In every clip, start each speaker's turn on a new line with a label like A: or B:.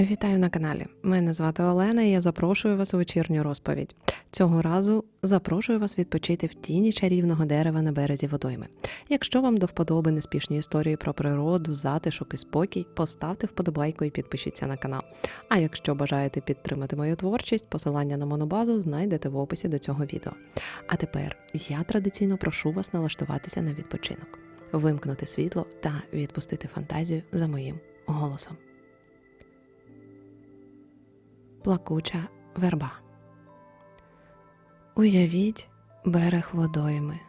A: Вітаю на каналі. Мене звати Олена і я запрошую вас у вечірню розповідь. Цього разу запрошую вас відпочити в тіні чарівного дерева на березі водойми. Якщо вам до вподоби неспішні історії про природу, затишок і спокій, поставте вподобайку і підпишіться на канал. А якщо бажаєте підтримати мою творчість, посилання на монобазу знайдете в описі до цього відео. А тепер я традиційно прошу вас налаштуватися на відпочинок, вимкнути світло та відпустити фантазію за моїм голосом. Плакуча верба. Уявіть берег водойми,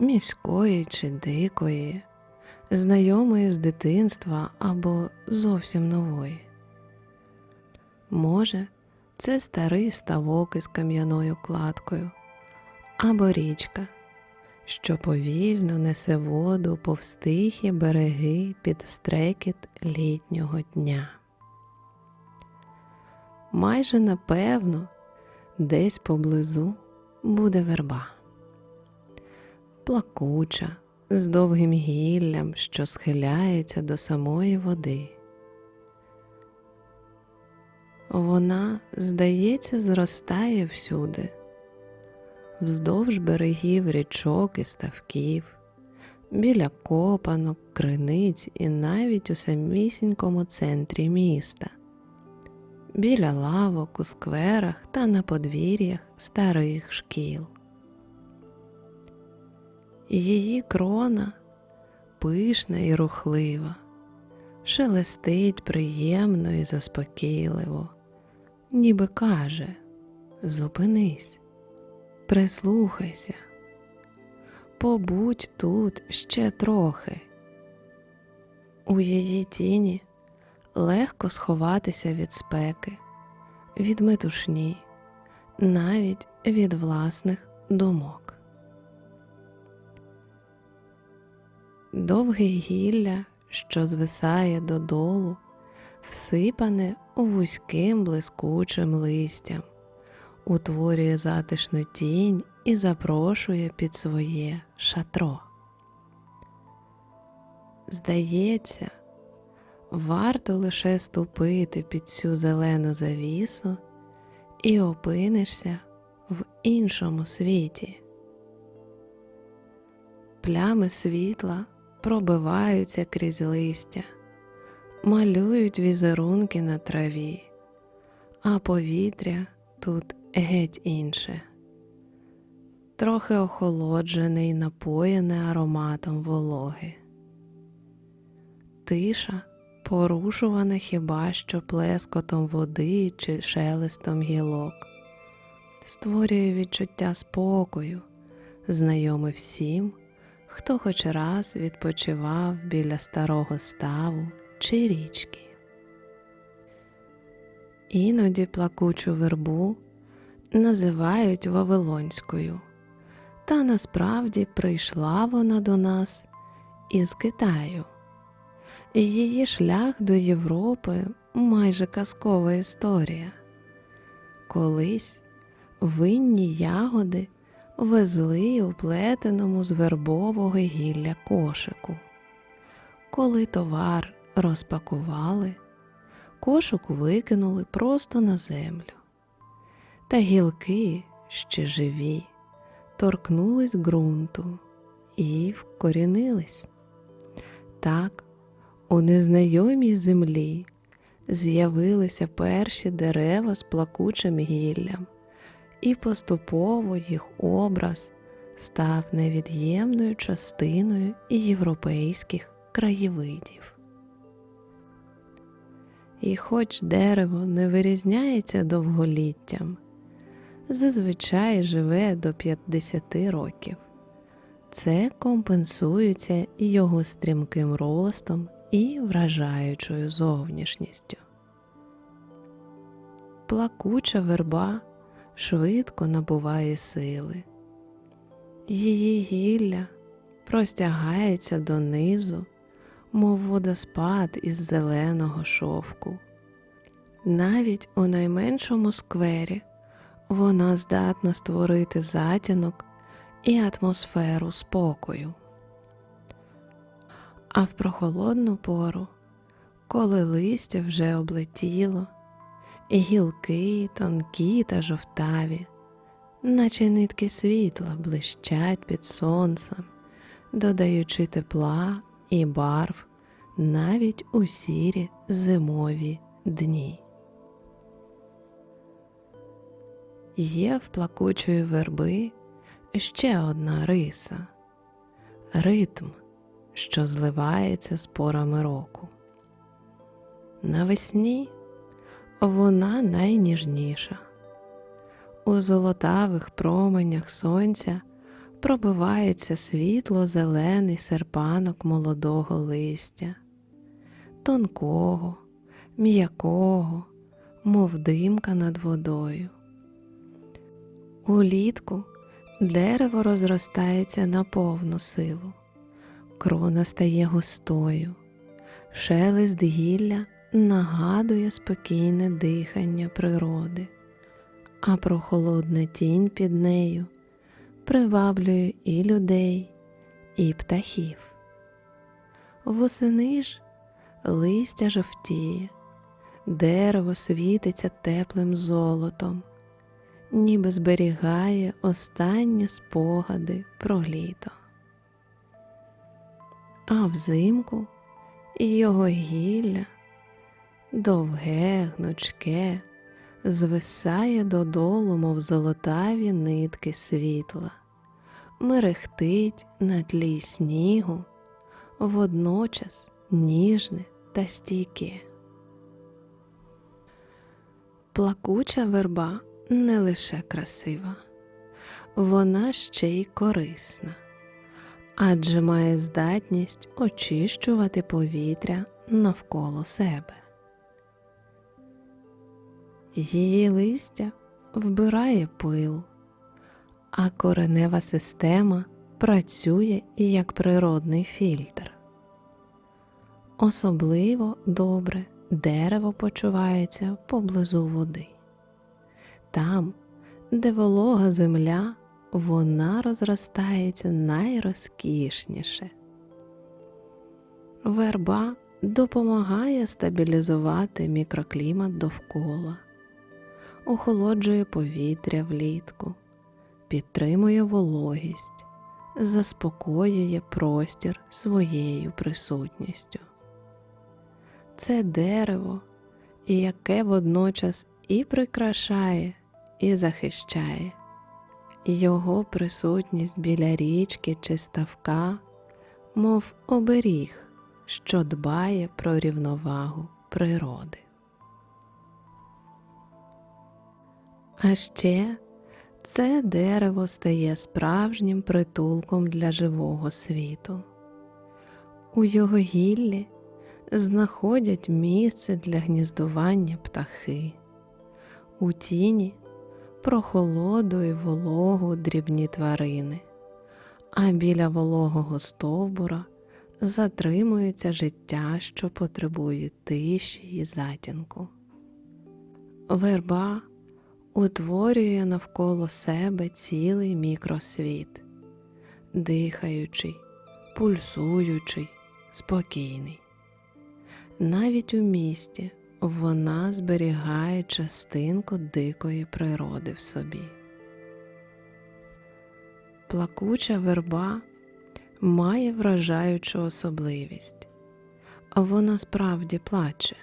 A: міської чи дикої, знайомої з дитинства або зовсім нової. Може, це старий ставок із кам'яною кладкою, або річка, що повільно несе воду повз тихі береги під стрекіт літнього дня майже напевно, десь поблизу буде верба. Плакуча, з довгим гіллям, що схиляється до самої води. Вона, здається, зростає всюди, вздовж берегів річок і ставків, біля копанок, криниць і навіть у самісінькому центрі міста біля лавок у скверах та на подвір'ях старих шкіл. Її крона пишна і рухлива, шелестить приємно і заспокійливо, ніби каже Зупинись, прислухайся, побудь тут ще трохи. У її тіні легко сховатися від спеки, від метушні, навіть від власних думок. Довге гілля, що звисає додолу, всипане вузьким блискучим листям, утворює затишну тінь і запрошує під своє шатро. Здається, варто лише ступити під цю зелену завісу і опинишся в іншому світі. Плями світла пробиваються крізь листя, малюють візерунки на траві, а повітря тут геть інше, трохи охолоджене й напоєне ароматом вологи. Тиша порушуване хіба що плескотом води чи шелестом гілок, створює відчуття спокою, знайоме всім, хто хоч раз відпочивав біля старого ставу чи річки. Іноді плакучу вербу називають Вавилонською, та насправді прийшла вона до нас із Китаю. Її шлях до Європи майже казкова історія. Колись винні ягоди везли у плетеному з вербового гілля кошику. Коли товар розпакували, кошик викинули просто на землю. Та гілки ще живі, торкнулись ґрунту і вкорінились. Так у незнайомій землі з'явилися перші дерева з плакучим гіллям, і поступово їх образ став невід'ємною частиною європейських краєвидів. І хоч дерево не вирізняється довголіттям, зазвичай живе до 50 років. Це компенсується його стрімким ростом і вражаючою зовнішністю. Плакуча верба швидко набуває сили, її гілля простягається донизу, мов водоспад із зеленого шовку. Навіть у найменшому сквері вона здатна створити затінок і атмосферу спокою а в прохолодну пору коли листя вже облетіло, і гілки тонкі та жовтаві, наче нитки світла блищать під сонцем, додаючи тепла і барв навіть у сірі зимові дні. Є в плакучої верби ще одна риса ритм, що зливається з порами року. Навесні вона найніжніша. У золотавих променях сонця пробивається світло зелений серпанок молодого листя, тонкого, м'якого, мов димка над водою. Улітку дерево розростається на повну силу, крона стає густою, шелест гілля нагадує спокійне дихання природи, а прохолодна тінь під нею приваблює і людей, і птахів. Восени ж листя жовтіє, дерево світиться теплим золотом, ніби зберігає останні спогади про літо. А взимку? Його гілля? Довге, гнучке, звисає додолу, мов золотаві нитки світла, мерехтить на тлі снігу, водночас ніжне та стійке. Плакуча верба не лише красива, вона ще й корисна, адже має здатність очищувати повітря навколо себе. Її листя вбирає пил, а коренева система працює як природний фільтр. Особливо добре дерево почувається поблизу води. Там, де волога земля, вона розростається найрозкішніше. Верба допомагає стабілізувати мікроклімат довкола, охолоджує повітря влітку, підтримує вологість, заспокоює простір своєю присутністю. Це дерево, яке водночас і прикрашає, і захищає. Його присутність біля річки чи ставка, мов оберіг, що дбає про рівновагу природи. А ще це дерево стає справжнім притулком для живого світу. У його гіллі знаходять місце для гніздування птахи, у тіні прохолоду і вологу дрібні тварини, а біля вологого стовбура затримується життя, що потребує тиші і затінку. Верба утворює навколо себе цілий мікросвіт, дихаючий, пульсуючий, спокійний. Навіть у місті вона зберігає частинку дикої природи в собі. Плакуча верба має вражаючу особливість, а вона справді плаче.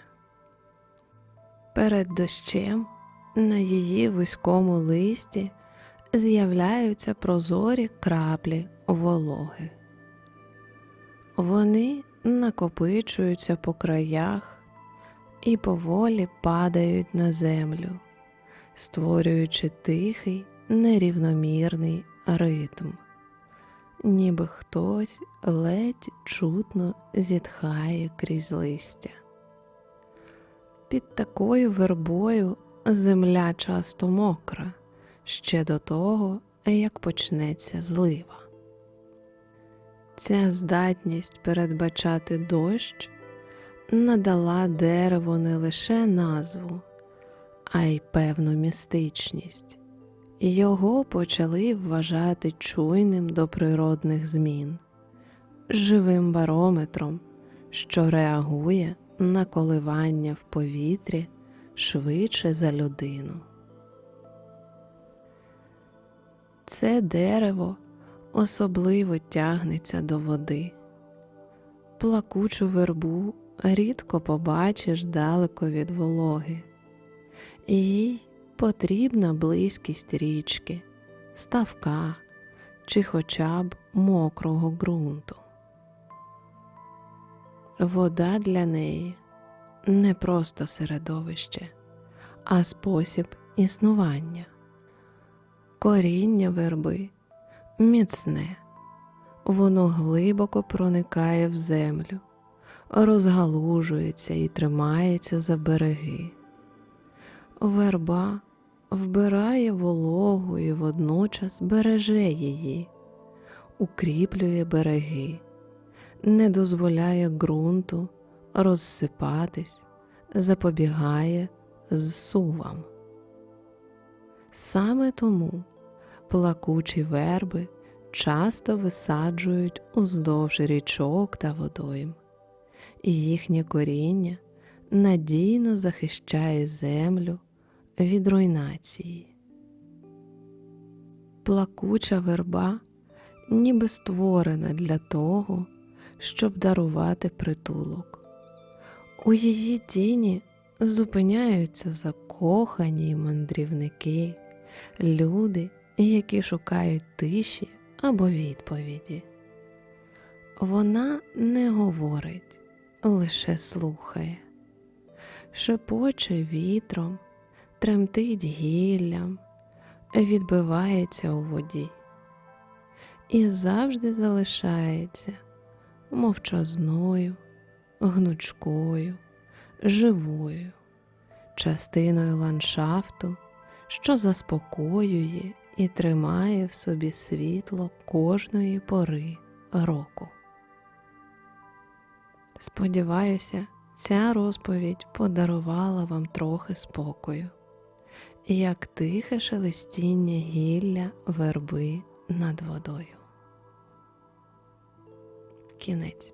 A: Перед дощем на її вузькому листі з'являються прозорі краплі вологи. Вони накопичуються по краях і поволі падають на землю, створюючи тихий, нерівномірний ритм, ніби хтось ледь чутно зітхає крізь листя. Під такою вербою земля часто мокра ще до того, як почнеться злива. Ця здатність передбачати дощ надала дереву не лише назву, а й певну містичність. Його почали вважати чуйним до природних змін, живим барометром, що реагує на коливання в повітрі швидше за людину. Це дерево особливо тягнеться до води. Плакучу вербу рідко побачиш далеко від вологи. Їй потрібна близькість річки, ставка чи хоча б мокрого ґрунту. Вода для неї не просто середовище, а спосіб існування. Коріння верби міцне, воно глибоко проникає в землю, розгалужується і тримається за береги. Верба вбирає вологу і водночас береже її, укріплює береги, не дозволяє ґрунту розсипатись, запобігає зсувам. Саме тому плакучі верби часто висаджують уздовж річок та водойм, і їхнє коріння надійно захищає землю від руйнації. Плакуча верба ніби створена для того, щоб дарувати притулок. У її тіні зупиняються закохані мандрівники, люди, які шукають тиші або відповіді. Вона не говорить, лише слухає, шепоче вітром, тремтить гіллям, відбивається у воді і завжди залишається мовчазною, гнучкою, живою, частиною ландшафту, що заспокоює і тримає в собі світло кожної пори року. Сподіваюся, ця розповідь подарувала вам трохи спокою, як тихе шелестіння гілля верби над водою. Кінець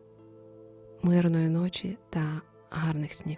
A: мирної ночі та гарних снів.